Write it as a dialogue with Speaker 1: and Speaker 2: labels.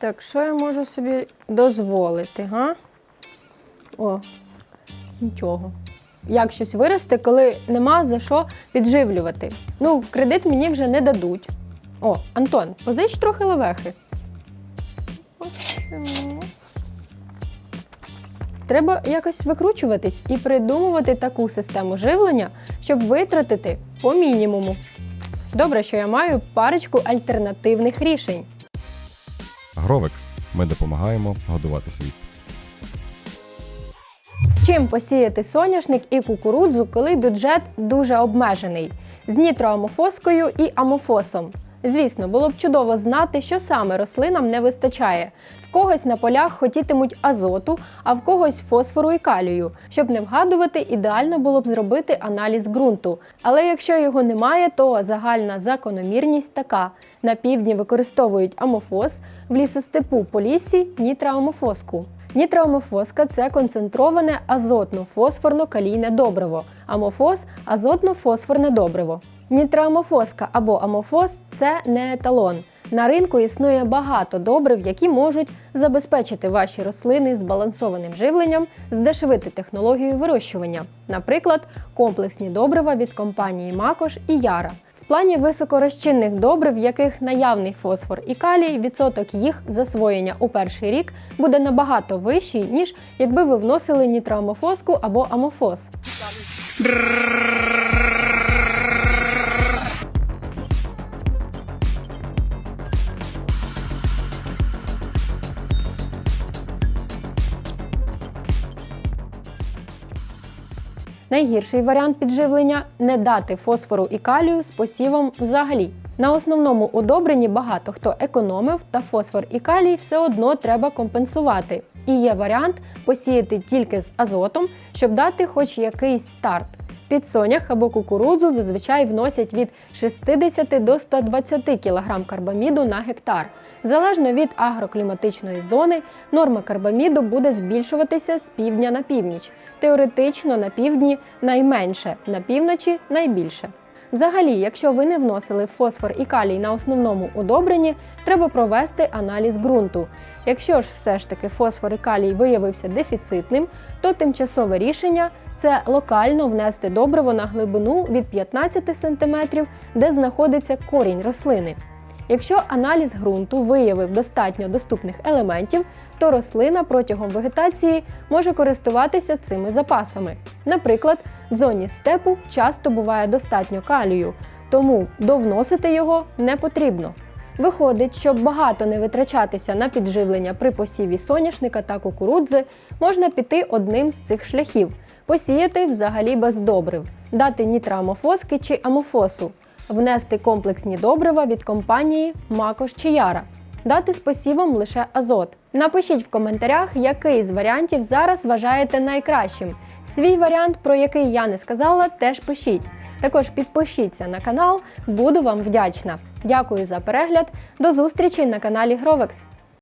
Speaker 1: Так, що я можу собі дозволити, га? О, нічого. Як щось вирости, коли нема за що підживлювати? Ну, кредит мені вже не дадуть. О, Антон, позич трохи лавехи. Треба якось викручуватись і придумувати таку систему живлення, щоб витратити по мінімуму. Добре, що я маю парочку альтернативних рішень.
Speaker 2: Гровекс. Ми допомагаємо годувати світ.
Speaker 1: З чим посіяти соняшник і кукурудзу, коли бюджет дуже обмежений? З нітроамофоскою і амофосом. Звісно, було б чудово знати, що саме рослинам не вистачає. В когось на полях хотітимуть азоту, а в когось фосфору і калію. Щоб не вгадувати, ідеально було б зробити аналіз ґрунту. Але якщо його немає, то загальна закономірність така: на півдні використовують амофос, в лісостепу по лісі нітроамофоску. Нітроамофоска це концентроване азотно-фосфорно-калійне добриво, амофос азотно-фосфорне добриво. Нітроамофоска або амофос це не еталон. На ринку існує багато добрив, які можуть забезпечити ваші рослини збалансованим живленням, здешевити технологію вирощування, наприклад, комплексні добрива від компанії Макош і Яра. В плані високорозчинних добрив, в яких наявний фосфор і калій, відсоток їх засвоєння у перший рік буде набагато вищий, ніж якби ви вносили нітроамофоску або амофос. Найгірший варіант підживлення не дати фосфору і калію з посівом взагалі. На основному удобренні багато хто економив, та фосфор і калій все одно треба компенсувати. І є варіант посіяти тільки з азотом, щоб дати хоч якийсь старт. Під сонях або кукурудзу зазвичай вносять від 60 до 120 кг карбаміду на гектар. Залежно від агрокліматичної зони, норма карбаміду буде збільшуватися з півдня на північ. Теоретично на півдні найменше, на півночі найбільше. Взагалі, якщо ви не вносили фосфор і калій на основному удобренні, треба провести аналіз ґрунту. Якщо ж все ж таки фосфор і калій виявився дефіцитним, то тимчасове рішення це локально внести добриво на глибину від 15 см, де знаходиться корінь рослини. Якщо аналіз ґрунту виявив достатньо доступних елементів, то рослина протягом вегетації може користуватися цими запасами. Наприклад, в зоні степу часто буває достатньо калію, тому довносити його не потрібно. Виходить, щоб багато не витрачатися на підживлення при посіві соняшника та кукурудзи, можна піти одним з цих шляхів посіяти взагалі без добрив, дати нітроамофоски чи амофосу, внести комплексні добрива від компанії Макош чи Яра, дати з посівом лише азот. Напишіть в коментарях, який з варіантів зараз вважаєте найкращим. Свій варіант, про який я не сказала, теж пишіть. Також підпишіться на канал, буду вам вдячна. Дякую за перегляд. До зустрічі на каналі Гровекс.